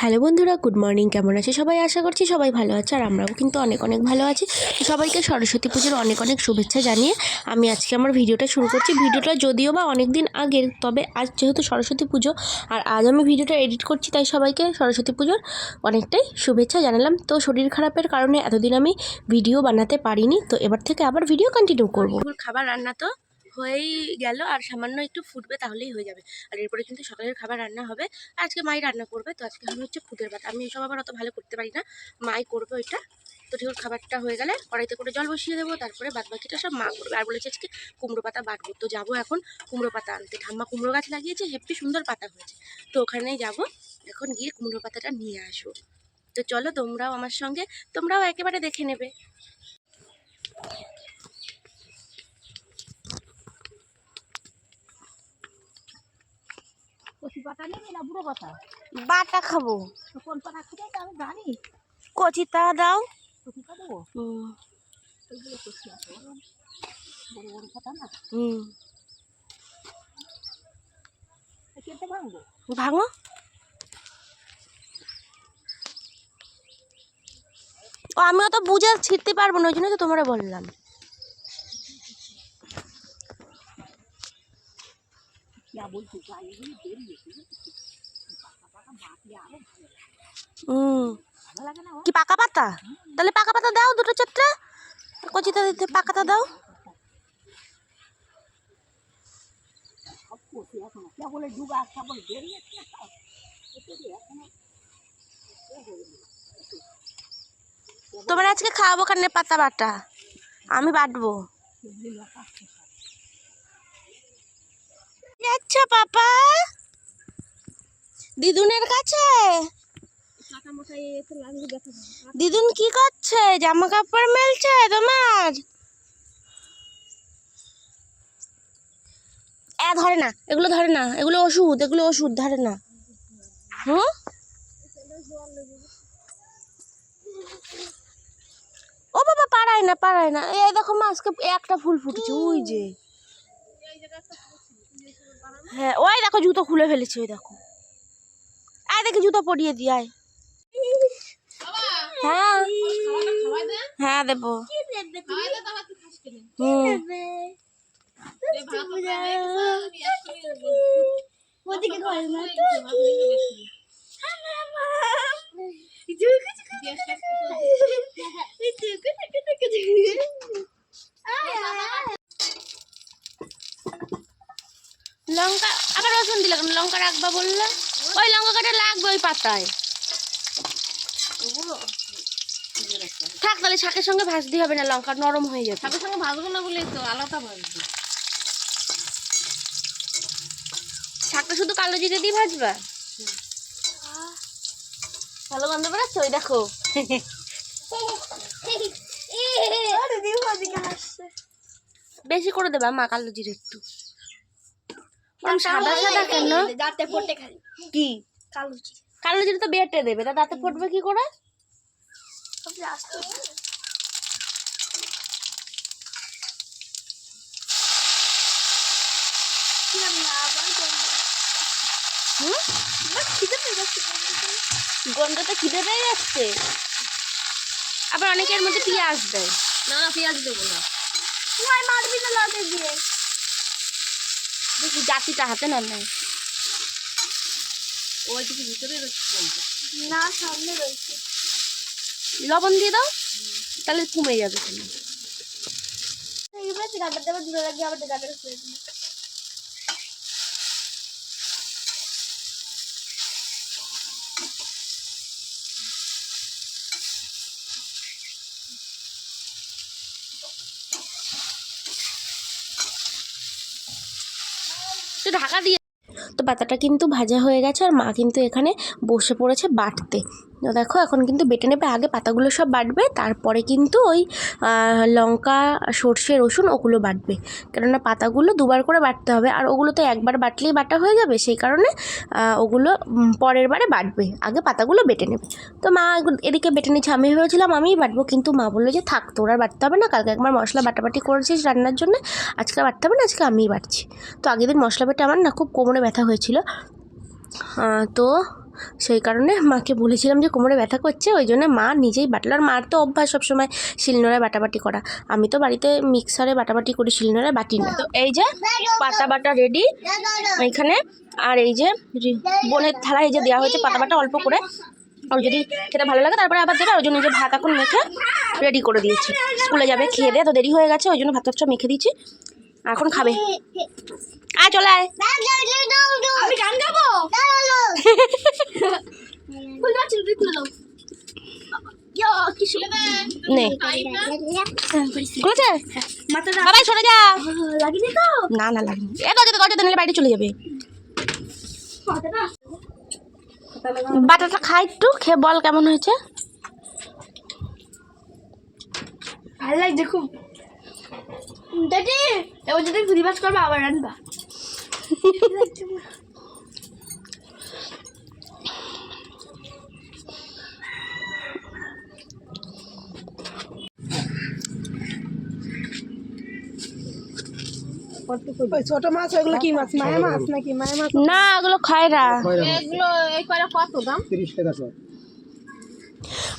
Hello বন্ধুরা, good morning. কেমন আছে সবাই? আশা করছি সবাই ভালো আছে, আর আমরাও কিন্তু অনেক অনেক ভালো আছি। সবাইকে সরস্বতী পুজোর অনেক অনেক শুভেচ্ছা জানিয়ে আমি আজকে আমার ভিডিওটা শুরু করছি। ভিডিওটা যদিও বা অনেক দিন আগের, তবে আজ যেহেতু সরস্বতী পুজো, আর আজ আমি ভিডিওটা এডিট করছি, তাই সবাইকে সরস্বতী পুজোর অনেকটাই শুভেচ্ছা জানালাম। তো শরীর খারাপের কারণে এতদিন আমি ভিডিও বানাতে পারিনি, তো এবার থেকে আবার ভিডিও কন্টিনিউ করব। খাবার রান্না তো? হয়েই গেল, আর সামান্য একটু ফুটবে তাহলেই হয়ে যাবে। আর এরপরে কিন্তু সকালের খাবার রান্না হবে। আজকে মাই রান্না করবে, তো আজকে আমি হচ্ছে খুদের ভাত। আমি এসব আবার অত ভালো করতে পারি না। মাই করবে ওইটা। তো ঠিক খাবারটা হয়ে গেলে কড়াইতে করে জল বসিয়ে দেবো, তারপরে বাদ বাকিটা সব মা করবে। আর বলেছে আজকে কুমড়ো পাতা বাটবো। তো যাব এখন কুমড়ো পাতা আনতে। ঠাম্মা কুমড়ো গাছ লাগিয়েছে হেব্বি সুন্দর পাতা হয়েছে। তো ওখানেই যাব, এখন গিয়ে কুমড়ো পাতাটা নিয়ে আসব তো চলো তোমরাও আমার সঙ্গে, তোমরাও একেবারে দেখে নেবে। না বুড়ো বাটা? খাব। তো কোন পাতা খেতে আমি জানি। কচিতা দাও। কচিটা দেবো? হুম। কচি আছে বড় বড় পাতা না? হুম। তো কেটে ভাঙবো? ভাঙো। ও আমি অত বুঝে ছিঁড়তে পারব না ওই জন্য তো তোমরা বললাম যা বলছি গায়ে এগুলো বেরিয়েছে পাতা পাতা বাটলে আরও ভালো লাগে। হুম ভালো লাগে না ও? কি পাকা পাতা? তাহলে পাকা পাতা দাও দুটো চারটে। কচিতা দিতে পাকাটা দাও। তোমার আজকে খাওয়াবো কানে পাতা বাটা? আমি বাটবো। আচ্ছা পাপা? দিদুনের কাছে? দিদুন কি করছে? জামা কাপড় মেলছে তোমার? এ, ধরে না, এগুলো ধরে না, এগুলো ওষুধ এগুলো ওষুধ, ধরে না। হুম? ও বাবা পারায় না পারায় না। এই দেখো মা আজকে একটা ফুল ফুটেছে, ওই যে। হ্যাঁ ওই দেখো জুতো খুলে ফেলেছি, ওই দেখো। আয় দেখি জুতো পরিয়ে দি, আয়। হ্যাঁ। হ্যাঁ দেবো। হুম লঙ্কা আবার রসুন দিলে কেন লঙ্কা বললে? ওই লঙ্কা কাটা লাগবে ওই পাতায়। থাক তাহলে শাকের সঙ্গে ভাজতে হবে না লঙ্কা নরম হয়ে যাবে। সাথে সঙ্গে ভাজবো না বলে তো আলাদা ভাজবো। শাকটা শুধু কালো জিরে দিয়ে ভাজবা? ভালো গন্ধ বেরোচ্ছে ওই দেখো। বেশি করে দেবা মা কালো জিরে একটু। সাদা সাদা কেন? দাঁতে ফোটে খালি। কি? কালো কালো জিরে তো বেটে দেবে। তা দাঁতে ফুটবে কি করে? হুম? গন্ধটা খিদে পেয়ে যাচ্ছে আবার অনেকের মধ্যে পেঁয়াজ দেয়। না পেঁয়াজ দেবো না। মারবি না লাগে দিয়ে জাতিটা হাতে না নেয় ওইটুকু ভিতরে রয়েছে। না সামনে রয়েছে। লবণ দিয়ে দাও তাহলে কমে যাবে। কেন তো ঢাকা দিয়ে তো পাতাটা কিন্তু ভাজা হয়ে গেছে আর মা কিন্তু এখানে বসে পড়েছে বাটতে। তো দেখো, এখন কিন্তু বেটে নেবে, আগে পাতাগুলো সব বাটবে, তারপরে কিন্তু ওই লঙ্কা, সর্ষে, রসুন ওগুলো বাটবে। কেননা পাতাগুলো দুবার করে বাটতে হবে, আর ওগুলো তো একবার বাটলেই বাটা হয়ে যাবে, সেই কারণে ওগুলো পরের বারে বাটবে, আগে পাতাগুলো বেটে নেবে। তো মা এদিকে বেটে নিচ্ছে, আমি ভেবেছিলাম আমিই বাটবো, কিন্তু মা বলল যে থাক, তোর আর বাটতে হবে না, কালকে একবার মশলা বাটাবাটি করেছিস রান্নার জন্য, আজকে বাটতে হবে না, আজকে আমিই বাটছি। তো আগের দিন মশলা বেটে আমার না খুব কোমরে ব্যথা হয়েছিল। তো সেই কারণে মাকে বলেছিলাম যে কোমরে ব্যথা করছে, ওই জন্য মা নিজেই বাটলো আর মার তো অভ্যাস সবসময় শিলনোড়ায় বাটাবাটি করা। আমি তো বাড়িতে মিক্সারে বাটাবাটি করি, শিলনোড়ায় বাটি না। তো এই যে পাতা বাটা রেডি এইখানে আর এই যে বোনের এই যে দেওয়া হয়েছে পাতা বাটা অল্প করে। আর যদি খেতে ভালো লাগে তারপরে আবার দেবে, ওই জন্য ভাত এখন মেখে রেডি করে দিয়েছি। স্কুলে যাবে, খেয়ে দিয়ে তো দেরি হয়ে গেছে, ওই জন্য ভাত মেখে দিয়েছি। এখন খাবে। আয় চলে আয়। আমি গান গাবো? নে। খুলেছে? মাথাটা বাবাই সরে যা। লাগিনি তো না না লাগেনি। এ দরজাতে দরজাতে নিলে বাইরে চলে যাবে। মাথাটা বাটাটা খাই একটু খেয়ে বল কেমন হয়েছে। ভালো লাগছে খুব। দাদি। এবার যদি ঘুরি বাস করব আবার রান্না ছোট মাছ ওইগুলো কি মাছ? মায়া মাছ নাকি? মায়া মাছ? না ওগুলো খায় না এগুলো এই করে কত দাম? তিরিশ টাকা শো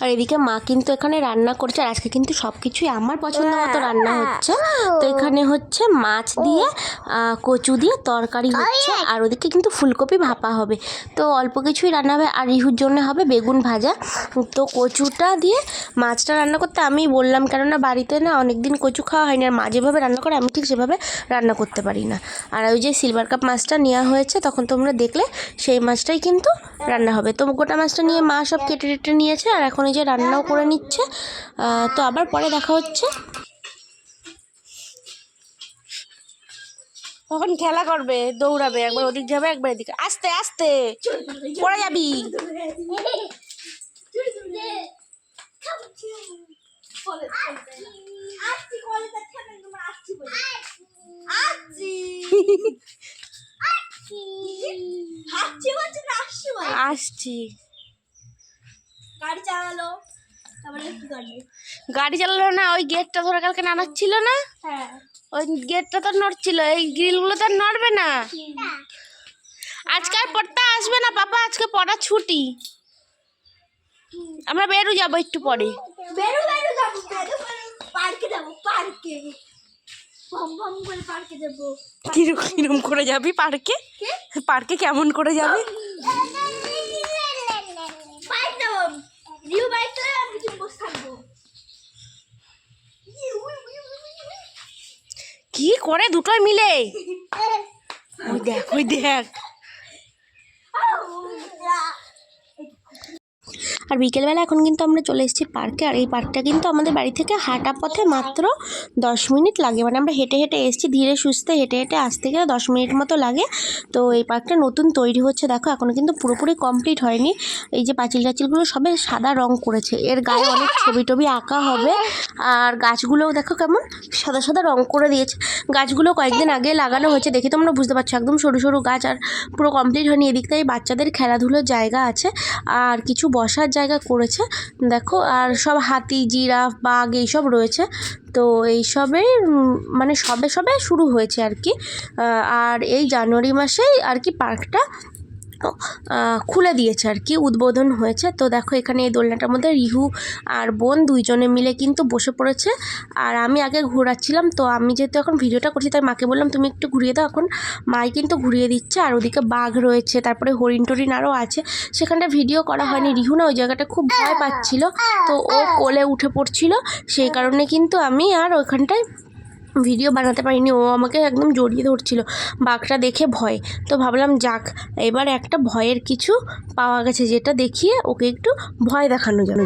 আর এদিকে মা কিন্তু এখানে রান্না করছে আর আজকে কিন্তু সব কিছুই আমার পছন্দ মতো রান্না হচ্ছে। তো এখানে হচ্ছে মাছ দিয়ে কচু দিয়ে তরকারি হচ্ছে আর ওদিকে কিন্তু ফুলকপি ভাপা হবে। তো অল্প কিছুই রান্না হবে আর রিহুর জন্য হবে বেগুন ভাজা। তো কচুটা দিয়ে মাছটা রান্না করতে আমি বললাম কেননা বাড়িতে না অনেক দিন কচু খাওয়া হয়নি আর মা যেভাবে রান্না করে আমি ঠিক সেভাবে রান্না করতে পারি না। আর ওই যে সিলভার কাপ মাছটা নেওয়া হয়েছে তখন তোমরা দেখলে সেই মাছটাই কিন্তু রান্না হবে। তো গোটা মাছটা নিয়ে মা সব কেটে টেটে নিয়েছে আর এখন এই যে রান্নাও করে নিচ্ছে তো আবার পরে দেখা হচ্ছে কখন খেলা করবে দৌড়াবে একবার ওদিক যাবে একবার এদিকে আস্তে আস্তে পড়ে যাবি আসছি গাড়ি চালালো তারপরে কি গাড়ি চালালো না ওই গেটটা ধরে কালকে নানাচ্ছিল না? হ্যাঁ। ওই গেটটা তো নড়ছিল এই গ্রিলগুলো তো নড়বে না। আজকে আর পড়তে আসবে না পাপা আজকে পড়া ছুটি। আমরা বেরো যাব একটু পরে। বেরো বেরো যাব বেরো পার্কে যাব পার্কে। ভম ভম করে পার্কে যাব। কীরকম করে যাবি পার্কে? পার্কে কেমন করে যাবি বাইক যাব নিউ বাইক আমি কি বসে থাকব কি করে দুটোই মিলে? ওই দেখ ওই দেখ। আর বিকেলবেলা এখন কিন্তু আমরা চলে এসেছি পার্কে, আর এই পার্কটা কিন্তু আমাদের বাড়ি থেকে হাঁটা পথে মাত্র দশ মিনিট লাগে। মানে আমরা হেঁটে হেঁটে এসেছি ধীরে সুস্থে, হেঁটে হেঁটে আসতে গেলে দশ মিনিট মতো লাগে। তো এই পার্কটা নতুন তৈরি হচ্ছে, দেখো এখনও কিন্তু পুরোপুরি কমপ্লিট হয়নি। এই যে পাঁচিল টাচিলগুলো সবে সাদা রং করেছে, এর গায়ে অনেক ছবি টবি আঁকা হবে। আর গাছগুলোও দেখো কেমন সাদা সাদা রং করে দিয়েছে। গাছগুলো কয়েকদিন আগে লাগানো হয়েছে, দেখে তোমরা বুঝতে পারছ, একদম সরু সরু গাছ, আর পুরো কমপ্লিট হয়নি। এদিকটাই বাচ্চাদের খেলাধুলোর জায়গা আছে, আর কিছু বসার জায়গা করেছে। দেখো আর সব হাতি জিরাফ বাঘ এইসব রয়েছে। তো এইসবের উম, মানে সবে সবে শুরু হয়েছে আর কি। আর এই জানুয়ারি মাসেই আর কি পার্কটা খুলে দিয়েছে আর কি, উদ্বোধন হয়েছে। তো দেখো এখানে এই দোলনাটার মধ্যে রিহু আর বোন দুইজনে মিলে কিন্তু বসে পড়েছে। আর আমি আগে ঘোরাচ্ছিলাম, তো আমি যেহেতু এখন ভিডিওটা করছি, তাই মাকে বললাম, তুমি একটু ঘুরিয়ে দাও এখন। মাই কিন্তু ঘুরিয়ে দিচ্ছে, আর ওদিকে বাঘ রয়েছে, তারপরে হরিণ টরিণ আরও আছে। সেখানটা ভিডিও করা হয়নি, রিহু না, ওই জায়গাটা খুব ভয় পাচ্ছিল। তো ও কোলে উঠে পড়ছিল, সেই কারণে কিন্তু আমি আর ওইখানটায় ভিডিও বানাতে পারিনি, ও আমাকে একদম জড়িয়ে ধরছিল। বাঘটা দেখে ভয়। তো ভাবলাম, যাক, এবার একটা ভয়ের কিছু পাওয়া গেছে, যেটা দেখিয়ে ওকে একটু ভয় দেখানো যেন